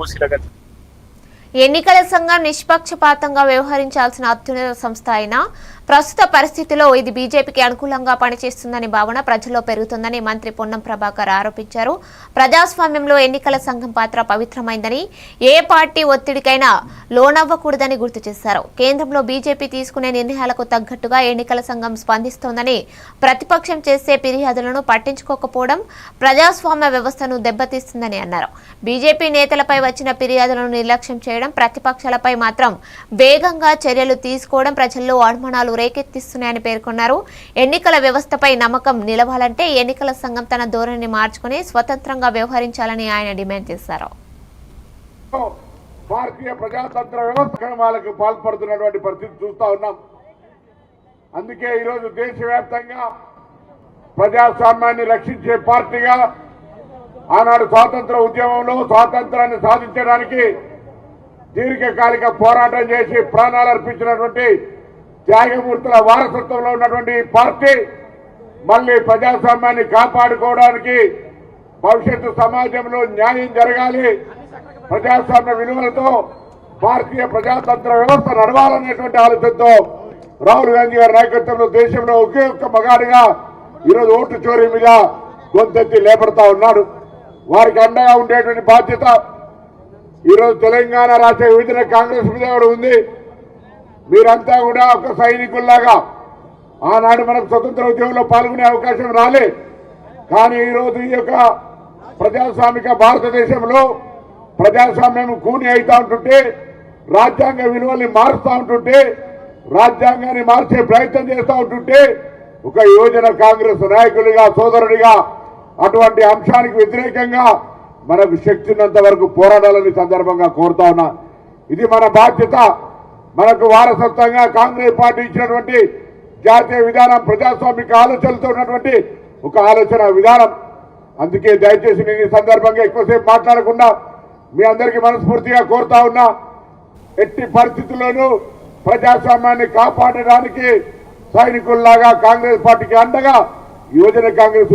मुसीबत ఎన్నికల సంఘం నిష్పక్షపాతంగా వ్యవహరించాల్సిన అత్యున్నత సంస్థ అయినా ప్రస్తుత పరిస్థితిలో ఇది బీజేపీకి అనుకూలంగా పనిచేస్తుందని భావన ప్రజల్లో పెరుగుతుందని మంత్రి పొన్నం ప్రభాకర్ ఆరోపించారు. ప్రజాస్వామ్యంలో ఎన్నికల సంఘం పాత్ర పవిత్రమైందని ఏ పార్టీ ఒత్తిడికైనా లోనవ్వకూడదని గుర్తు చేశారు. కేంద్రంలో బీజేపీ తీసుకునే నిర్ణయాలకు తగ్గట్టుగా ఎన్నికల సంఘం స్పందిస్తోందని ప్రతిపక్షం చేసే ఫిర్యాదులను పట్టించుకోకపోవడం ప్రజాస్వామ్య వ్యవస్థను దెబ్బతీస్తుందని అన్నారు. బీజేపీ నేతలపై వచ్చిన ఫిర్యాదులను నిర్లక్ష్యం చేయడం ప్రతిపక్షాలపై మాత్రం వేగంగా చర్యలు తీసుకోవడం ప్రజల్లో అనుమానాలు రేకెత్తిస్తున్నాయని పేర్కొన్నారు. ఎన్నికల వ్యవస్థపై నమ్మకం నిలవాలంటే ఎన్నికల సంఘం తన ధోరణిని మార్చుకుని స్వతంత్రంగా వ్యవహరించాలని ఆయన డిమాండ్ చేశారు. భారతీయ ప్రజాతంత్ర వ్యవస్థకు పాల్పడుతున్నటువంటి పరిస్థితి చూస్తా ఉన్నాం. అందుకే ఈరోజు దేశవ్యాప్తంగా ప్రజాస్వామ్యాన్ని రక్షించే పార్టీగా ఆనాడు స్వాతంత్ర ఉద్యమంలో స్వాతంత్రాన్ని సాధించడానికి దీర్ఘకాలిక పోరాటం చేసి ప్రాణాలు అర్పించినటువంటి త్యాగమూర్తుల వారసత్వంలో ఉన్నటువంటి పార్టీ మళ్ళీ ప్రజాస్వామ్యాన్ని కాపాడుకోవడానికి భవిష్యత్తు సమాజంలో న్యాయం జరగాలి. ప్రజాస్వామ్య విలువలతో భారతీయ ప్రజాతంత్ర వ్యవస్థ నడవాలనేటువంటి ఆలోచనతో రాహుల్ గాంధీ గారి నాయకత్వంలో దేశంలో ఒకే ఒక్క మగాడిగా ఈరోజు ఓటు చోరీ మీద గొంతెత్తి లేపడతా ఉన్నాడు. వారికి అండగా ఉండేటువంటి బాధ్యత ఈరోజు తెలంగాణ రాష్ట్ర విభజన కాంగ్రెస్ మీద కూడా ఉంది. మీరంతా కూడా ఒక సైనికుల్లాగా ఆనాడు మనకు స్వతంత్ర ఉద్యమంలో పాల్గొనే అవకాశం రాలే. కానీ ఈరోజు ఈ యొక్క ప్రజాస్వామిక భారతదేశంలో ప్రజాస్వామ్యం కూని అవుతా ఉంటుంటే రాజ్యాంగ విలువల్ని మారుస్తూ ఉంటుంటే రాజ్యాంగాన్ని మార్చే ప్రయత్నం చేస్తూ ఉంటుంటే ఒక యువజన కాంగ్రెస్ నాయకులుగా సోదరుడిగా అటువంటి అంశానికి వ్యతిరేకంగా మనకు శక్తి ఉన్నంత వరకు పోరాడాలని సందర్భంగా కోరుతా ఉన్నా. ఇది మన బాధ్యత. మనకు వారసత్వంగా కాంగ్రెస్ పార్టీ ఇచ్చినటువంటి జాతీయ విధానం ప్రజాస్వామిక ఆలోచనలతో ఉన్నటువంటి ఒక ఆలోచన విధానం. అందుకే దయచేసి నేను ఈ సందర్భంగా ఎక్కువసేపు మాట్లాడకుండా మీ అందరికీ మనస్ఫూర్తిగా కోరుతా ఉన్నా. ఎట్టి పరిస్థితుల్లోనూ ప్రజాస్వామ్యాన్ని కాపాడడానికి సైనికుల్లాగా కాంగ్రెస్ పార్టీకి అండగా యువజన కాంగ్రెస్